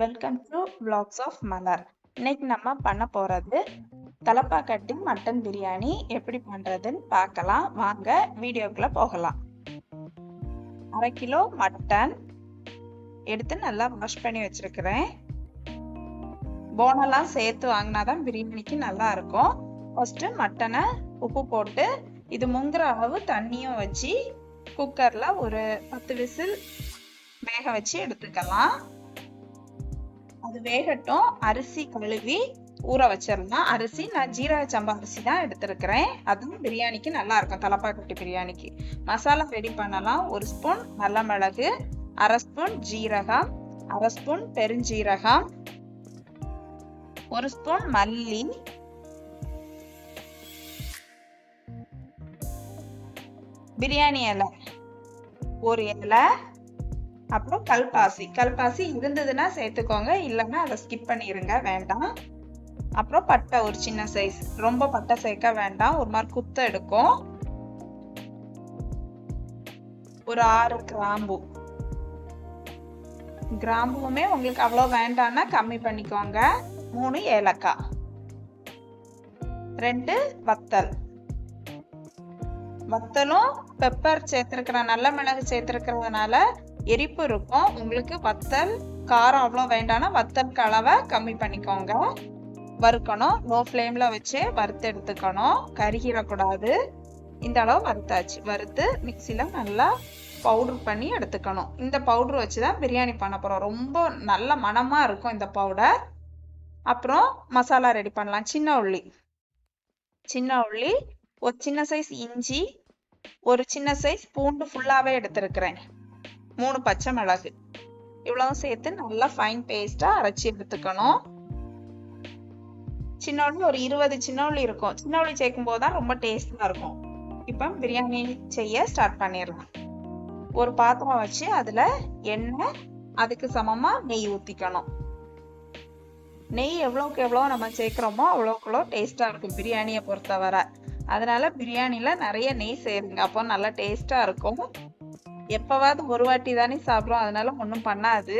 Welcome to vlogs of Malar இன்னைக்கு நம்ம பண்ண போறது தலப்பாக்கட்டி மட்டன் பிரியாணி எப்படி பண்றதுன்னு பார்க்கலாம். வாங்க வீடியோக்குள்ள போகலாம். அரை கிலோ மட்டன் எடுத்து நல்லா வாஷ் பண்ணி வச்சிருக்கிறேன். போனெல்லாம் சேர்த்து வாங்கினாதான் பிரியாணிக்கு நல்லா இருக்கும். ஃபர்ஸ்ட் மட்டனை உப்பு போட்டு இது முங்குற அளவு தண்ணியும் வச்சு குக்கர்ல ஒரு பத்து விசில் வேக வச்சு எடுத்துக்கலாம். அது வேகட்டும். அரிசி கழுவி ஊற வச்சிடலாம். அரிசி நான் ஜீரக சம்பா அரிசி தான் எடுத்திருக்கிறேன். அதுவும் பிரியாணிக்கு நல்லா இருக்கும். தலப்பாக்கட்டி பிரியாணிக்கு. மசாலா ரெடி பண்ணலாம். ஒரு ஸ்பூன் நல்ல மிளகு அரை ஸ்பூன் ஜீரகம் அரை ஸ்பூன் பெருஞ்சீரகம் ஒரு ஸ்பூன் மல்லி பிரியாணி இலை ஒரு இலை அப்புறம் கல்பாசி. கல்பாசி இருந்ததுன்னா சேர்த்துக்கோங்க. இல்லைன்னா அதை ஸ்கிப் பண்ணிடுங்க வேண்டாம். அப்புறம் பட்டை ஒரு சின்ன சைஸ் ரொம்ப பட்டை சேர்க்க வேண்டாம். ஒரு மாதிரி குத்த எடுக்கும். ஒரு ஆறு கிராம்பு. கிராம்புமே உங்களுக்கு அவ்வளோ வேண்டாம்னா கம்மி பண்ணிக்கோங்க. மூணு ஏலக்காய். ரெண்டு வத்தல். வத்தலும் பெப்பர் சேர்த்துருக்கிற நல்ல மிளகு சேர்த்துருக்கிறதுனால எரிப்பு இருக்கும். உங்களுக்கு வத்தல் காரம் அவ்வளோ வேண்டாம்னா வத்தல் கலவை கம்மி பண்ணிக்கோங்க. வறுக்கணும். லோ ஃப்ளேமில் வச்சு வறுத்து எடுத்துக்கணும். கருகிடக்கூடாது இந்த அளவு வறுத்தாச்சு. வறுத்து மிக்சியில் நல்லா பவுடர் பண்ணி எடுத்துக்கணும். இந்த பவுடர் வச்சு தான் பிரியாணி பண்ண போகிறோம் ரொம்ப நல்ல மனமாக இருக்கும் இந்த பவுடர். அப்புறம் மசாலா ரெடி பண்ணலாம். சின்ன உள்ளி. சின்ன உள்ளி ஒரு சின்ன சைஸ் இஞ்சி ஒரு சின்ன சைஸ் பூண்டு ஃபுல்லாகவே எடுத்திருக்கிறேன். மூணு பச்சை மிளகு. இவ்வளவும் சேர்த்து நல்லா ஃபைன் பேஸ்டா அரைச்சி எடுத்துக்கணும். சின்ன உள்ளி ஒரு இருபது சின்ன உள்ளி இருக்கும். சின்ன உள்ளி சேர்க்கும் போது தான் ரொம்ப டேஸ்டா இருக்கும். இப்போ பிரியாணி செய்ய ஸ்டார்ட் பண்ணிடலாம். ஒரு பாத்திரம் வச்சு அதுல எண்ணெய் அதுக்கு சமமா நெய் ஊத்திக்கணும். நெய் எவ்வளோக்கு எவ்வளோ நம்ம சேர்க்குறோமோ அவ்வளோக்குள்ளோ டேஸ்டா இருக்கும் பிரியாணியை பொறுத்தவரை. அதனால பிரியாணில நிறைய நெய் சேருங்க. அப்போ நல்லா டேஸ்டா இருக்கும். எப்பவாவது ஒரு வாட்டி தானே சாப்பிடுறோம். அதனால ஒன்றும் பண்ணாது.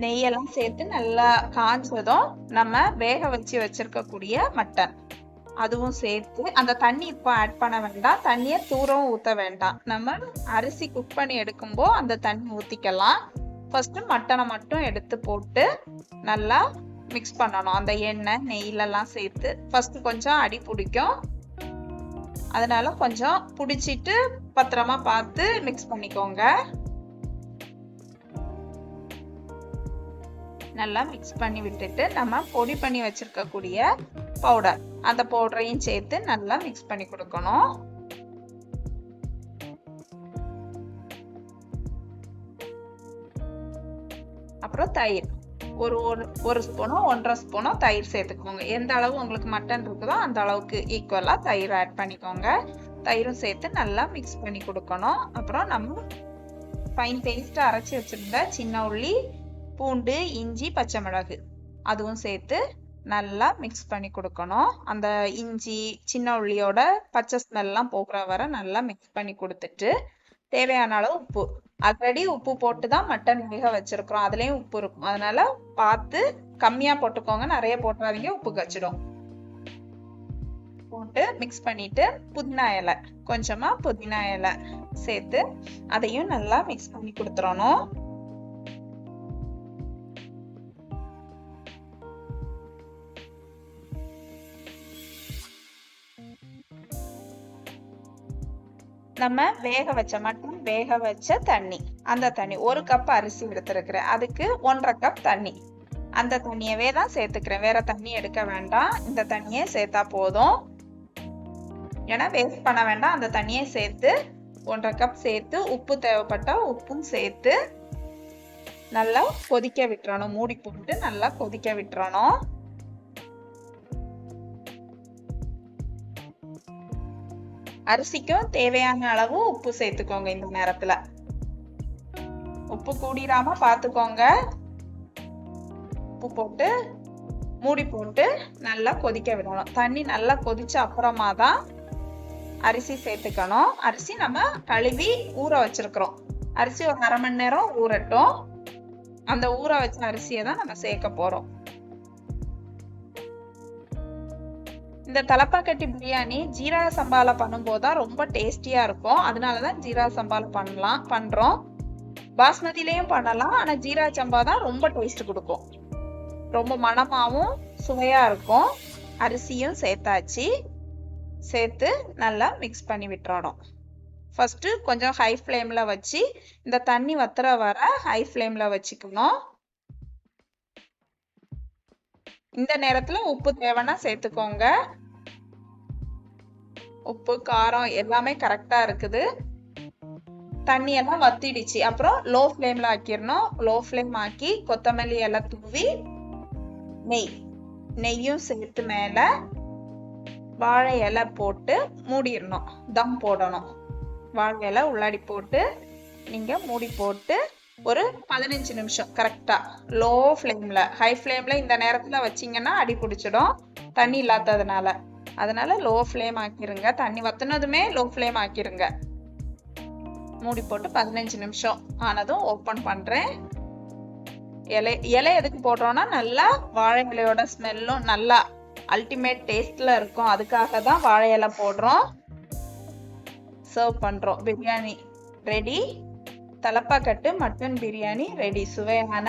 நெய்யெல்லாம் சேர்த்து நல்லா காஞ்சதும் நம்ம வேக வச்சு வச்சிருக்கக்கூடிய மட்டன். அதுவும் சேர்த்து அந்த தண்ணி இப்போ ஆட் பண்ண வேண்டாம். தண்ணியை தூரவும் ஊற்ற வேண்டாம். நம்ம அரிசி குக் பண்ணி எடுக்கும்போ அந்த தண்ணி ஊற்றிக்கலாம் ஃபர்ஸ்ட் மட்டனை மட்டும் எடுத்து போட்டு நல்லா மிக்ஸ் பண்ணணும். அந்த எண்ணெய் நெய்லெல்லாம் சேர்த்து ஃபர்ஸ்ட் கொஞ்சம் அடி பிடிக்கும். அதனால கொஞ்சம் பிடிச்சிட்டு பத்திரமா பார்த்து மிக்ஸ் பண்ணிக்கோங்க. நல்லா மிக்ஸ் பண்ணி விட்டுட்டு நம்ம பொடி பண்ணி வச்சிருக்கக்கூடிய பவுடர் அந்த பவுடரையும் சேர்த்து நல்லா மிக்ஸ் பண்ணி கொடுக்கணும். அப்புறம் தயிர். ஒரு ஒரு ஒரு ஸ்பூனோ ஒன்றரை ஸ்பூனோ தயிர் சேர்த்துக்கோங்க. எந்த அளவு உங்களுக்கு மட்டன் இருக்குதோ அந்த அளவுக்கு ஈக்குவலாக தயிர் ஆட் பண்ணிக்கோங்க. தயிரும் சேர்த்து நல்லா மிக்ஸ் பண்ணி கொடுக்கணும். அப்புறம் நம்ம ஃபைன் பேஸ்ட்டாக அரைச்சி வச்சுருந்த சின்ன உள்ளி பூண்டு இஞ்சி பச்சை மிளகு அதுவும் சேர்த்து நல்லா மிக்ஸ் பண்ணி கொடுக்கணும். அந்த இஞ்சி சின்ன உள்ளியோட பச்சை ஸ்மெல்லாம் போகிற வரை நல்லா மிக்ஸ் பண்ணி கொடுத்துட்டு தேவையான அளவு உப்பு. ஆல்ரெடி உப்பு போட்டு தான் மட்டன் வேக வச்சிருக்கிறோம். அதுலேயும் உப்பு இருக்கும். அதனால பார்த்து கம்மியா போட்டுக்கோங்க. நிறைய போட்டுறாதீங்க. உப்பு கச்சிடும் போட்டு மிக்ஸ் பண்ணிட்டு புதினா இலை. கொஞ்சமா புதினா இலை சேர்த்து அதையும் நல்லா மிக்ஸ் பண்ணி கொடுத்துடணும் நம்ம வேக வச்ச மட்டன் வேக வச்ச தண்ணி. அந்த தண்ணி ஒரு கப் அரிசி எடுத்துருக்குறேன். அதுக்கு ஒன்றரை கப் தண்ணி. அந்த தண்ணியவே தான் சேர்த்துக்கிறேன். வேற தண்ணி எடுக்க வேண்டாம். இந்த தண்ணியே சேர்த்தா போதும். ஏன்னா வேஸ்ட் பண்ண வேண்டாம். அந்த தண்ணியை சேர்த்து ஒன்றரை கப் சேர்த்து உப்பு தேவைப்பட்டா உப்பும் சேர்த்து நல்லா கொதிக்க விட்டுறணும். மூடி போட்டு நல்லா கொதிக்க விட்டுறணும். அரிசிக்கும் தேவையான அளவு உப்பு சேர்த்துக்கோங்க இந்த நேரத்துல. உப்பு கூடிராம பாத்துக்கோங்க. உப்பு போட்டு மூடி போட்டு நல்லா கொதிக்க விடணும். தண்ணி நல்லா கொதிச்ச அப்புறமா தான் அரிசி சேர்த்துக்கணும். அரிசி நம்ம கழுவி ஊற வச்சிருக்கிறோம். அரிசி ஒரு அரை மணி நேரம் ஊறட்டும். அந்த ஊற வச்ச அரிசியை தான் நம்ம சேர்க்க போறோம். இந்த தலப்பாக்கட்டி பிரியாணி ஜீரக சம்பால பண்ணும்போது தான் ரொம்ப டேஸ்டியா இருக்கும். அதனால தான் ஜீரக சம்பால பண்ணலாம் பண்றோம். பாஸ்மதியிலையும் பண்ணலாம் ஆனா ஜீரா சம்பா தான் ரொம்ப டேஸ்ட் கொடுக்கும். ரொம்ப மணமாகவும் சுவையா இருக்கும். அரிசியும் சேர்த்தாச்சு. சேர்த்து நல்லா மிக்ஸ் பண்ணி விட்டுறணும். ஃபர்ஸ்ட் கொஞ்சம் ஹை ஃப்ளேம்ல வச்சு இந்த தண்ணி வத்துற வர ஹை ஃப்ளேம்ல வச்சுக்கணும். இந்த நேரத்துல உப்பு தேவைன்னா சேர்த்துக்கோங்க. உப்பு காரம் எல்லாமே கரெக்டா இருக்குது. தண்ணி எல்லாம் வத்திடுச்சு. அப்புறம் லோ ஃப்ளேம்ல ஆக்கிடணும். லோ ஃப்ளேம் ஆக்கி கொத்தமல்லி எல்லாம் தூவி நெய் நெய்யும் சேர்த்து மேல வாழை இலை போட்டு மூடிடணும். தம் போடணும். வாழை இலை உள்ளாடி போட்டு நீங்க மூடி போட்டு ஒரு பதினஞ்சு நிமிஷம் கரெக்டா லோ ஃப்ளேம்ல ஹை ஃப்ளேம்ல இந்த நேரத்துல வச்சிங்கன்னா அடி பிடிச்சிடும். தண்ணி இல்லாததுனால. அதனால லோ ஃப்ளேம் ஆக்கிருங்க. தண்ணி வத்துனதுமே லோ ஃப்ளேம் ஆக்கிருங்க. மூடி போட்டு பதினஞ்சு நிமிஷம். ஆனதும் ஓப்பன் பண்றேன். இலை இலை எதுக்கு போடுறோம்னா நல்லா வாழை இலையோட ஸ்மெல்லும் நல்லா அல்டிமேட் டேஸ்ட்ல இருக்கும். அதுக்காக தான் வாழை இலை போடுறோம். சர்வ் பண்றோம். Biryani ready Thalappakatti mutton biryani ready சுவையான